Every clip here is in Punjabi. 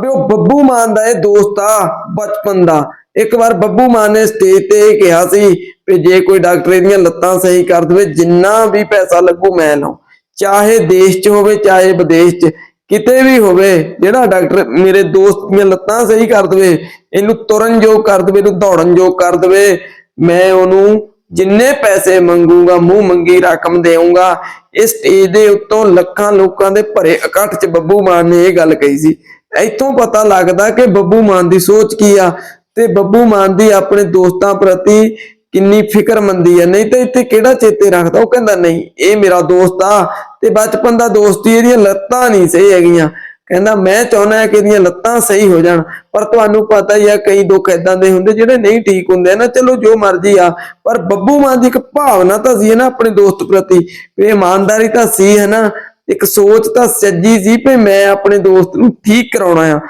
ਵੀ ਉਹ ਬੱਬੂ ਮਾਨ ਦਾ ਇਹ ਦੋਸਤ ਆ, ਬਚਪਨ ਦਾ। ਇੱਕ ਵਾਰ ਬੱਬੂ ਮਾਨ ਨੇ ਸਟੇਜ ਤੇ ਇਹ ਕਿਹਾ ਸੀ ਕਿ ਜੇ ਕੋਈ ਡਾਕਟਰ ਇਹਦੀਆਂ ਲੱਤਾਂ ਸਹੀ ਕਰ ਦੇਵੇ, ਜਿੰਨਾ ਵੀ ਪੈਸਾ ਲੱਗੂ ਮੈਂ ਲਾਉ। ਚਾਹੇ ਦੇਸ਼ 'ਚ ਹੋਵੇ, ਚਾਹੇ ਵਿਦੇਸ਼ 'ਚ, ਕਿਤੇ ਵੀ ਹੋਵੇ, ਜਿਹੜਾ ਡਾਕਟਰ ਮੇਰੇ ਦੋਸਤ ਦੀਆਂ ਲੱਤਾਂ ਸਹੀ ਕਰ ਦੇਵੇ, ਇਹਨੂੰ ਤੁਰਨ ਯੋਗ ਕਰ ਦੇਵੇ, ਇਹਨੂੰ ਦੌੜਨ ਯੋਗ ਕਰ ਦੇਵੇ, ਮੈਂ ਉਹਨੂੰ ਜਿੰਨੇ ਪੈਸੇ ਮੰਗੂਗਾ, ਮੂੰਹ ਮੰਗੀ ਰਕਮ ਦੇਊਂਗਾ, ਇਸ ਸਟੇਜ ਦੇ ਉੱਤੋਂ ਲੱਖਾਂ ਲੋਕਾਂ ਦੇ ਭਰੇ ਇਕੱਠ 'ਚ ਬੱਬੂ ਮਾਨ ਨੇ ਇਹ ਗੱਲ ਕਹੀ ਸੀ। ਇੱਥੋਂ ਪਤਾ ਲੱਗਦਾ ਕਿ ਬੱਬੂ ਮਾਨ ਦੀ ਸੋਚ ਕੀ ਆ? ਤੇ ਬੱਬੂ ਮਾਨ ਦੀ ਆਪਣੇ ਦੋਸਤਾਂ ਪ੍ਰਤੀ ਕਿੰਨੀ ਫਿਕਰਮੰਦੀ ਹੈ ਨਹੀਂ ਤਾਂ ਇੱਥੇ ਕਿਹੜਾ ਚੇਤੇ ਰੱਖਦਾ? ਉਹ ਕਹਿੰਦਾ, ਨਹੀਂ, ਇਹ ਮੇਰਾ ਦੋਸਤ ਆ। ਤੇ ਬਚਪਨ ਦਾ ਦੋਸਤੀ ਇਹਦੀਆਂ ਲੱਤਾਂ ਨਹੀਂ ਸਹੀ ਹੈਗੀਆਂ। ਕਹਿੰਦਾ, ਮੈਂ ਚਾਹੁੰਦਾ ਕਿ ਇਹਦੀਆਂ ਲੱਤਾਂ ਸਹੀ ਹੋ ਜਾਣ, ਪਰ ਤੁਹਾਨੂੰ ਪਤਾ ਹੀ ਆ, ਕਈ ਦੁੱਖ ਇਦਾਂ ਦੇ ਹੁੰਦੇ ਜਿਹੜੇ ਨਹੀਂ ਠੀਕ ਹੁੰਦੇ ਨਾ, ਚਲੋ, ਜੋ ਮਰਜ਼ੀ ਆ, ਪਰ ਬੱਬੂ ਮਾਨ ਦੀ ਇੱਕ ਭਾਵਨਾ ਤਾਂ ਸੀ ਨਾ ਆਪਣੇ ਦੋਸਤ ਪ੍ਰਤੀ, ਵੀ ਇਮਾਨਦਾਰੀ ਤਾਂ ਸੀ ਹੈ ਨਾ ਇੱਕ ਸੋਚ ਤਾਂ ਸੱਜੀ ਸੀ ਵੀ ਮੈਂ ਆਪਣੇ ਦੋਸਤ ਨੂੰ ਠੀਕ ਕਰਾਉਣਾ ਆ।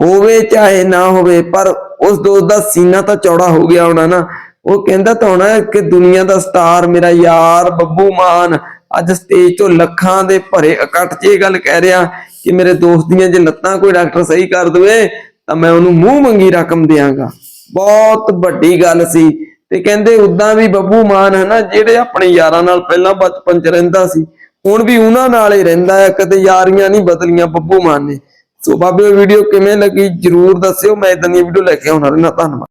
ਹੋਵੇ ਚਾਹੇ ਨਾ ਹੋਵੇ, ਪਰ ਉਸ ਦੋਸਤ ਦਾ ਸੀਨਾ ਤਾਂ ਚੌੜਾ ਹੋ ਗਿਆ ਹੋਣਾ ਨਾ। ਉਹ ਕਹਿੰਦਾ ਤਾਂ ਹੋਣਾ ਕਿ ਦੁਨੀਆ ਦਾ ਸਟਾਰ ਮੇਰਾ ਯਾਰ ਬੱਬੂ ਮਾਨ ਅੱਜ ਸਟੇਜ ਤੋਂ ਲੱਖਾਂ ਦੇ ਭਰੇ ਇਕੱਠ 'ਚ ਇਹ ਗੱਲ ਕਹਿ ਰਿਹਾ ਕਿ ਮੇਰੇ ਦੋਸਤ ਦੀਆਂ ਜੇ ਲੱਤਾਂ ਕੋਈ ਡਾਕਟਰ ਸਹੀ ਕਰ ਦਵੇ, ਤਾਂ ਮੈਂ ਉਹਨੂੰ ਮੂੰਹ ਮੰਗੀ ਰਕਮ ਦਿਆਂਗਾ। ਬਹੁਤ ਵੱਡੀ ਗੱਲ ਸੀ। ਤੇ ਕਹਿੰਦੇ ਉਦਾਂ ਵੀ ਬੱਬੂ ਮਾਨ ਹੈ ਨਾ ਜਿਹੜੇ ਆਪਣੇ ਯਾਰਾਂ ਨਾਲ ਪਹਿਲਾਂ ਬਚਪਨ 'ਚ ਰਹਿੰਦਾ ਸੀ ਹੁਣ ਵੀ ਉਹਨਾਂ ਨਾਲ ਹੀ ਰਹਿੰਦਾ ਹੈ, ਕਦੇ ਯਾਰੀਆਂ ਨਹੀਂ ਬਦਲੀਆਂ ਬੱਬੂ ਮਾਨ ਨੇ। ਸੋ ਬਾਬੇ ਵੀਡੀਓ ਕਿਵੇਂ ਲੱਗੀ ਜਰੂਰ ਦੱਸਿਓ, ਮੈਂ ਇਦਾਂ ਦੀ ਵੀਡੀਓ ਲੈ ਕੇ ਆਉਣਾ ਰਹਿਣਾ ਧੰਨਵਾਦ।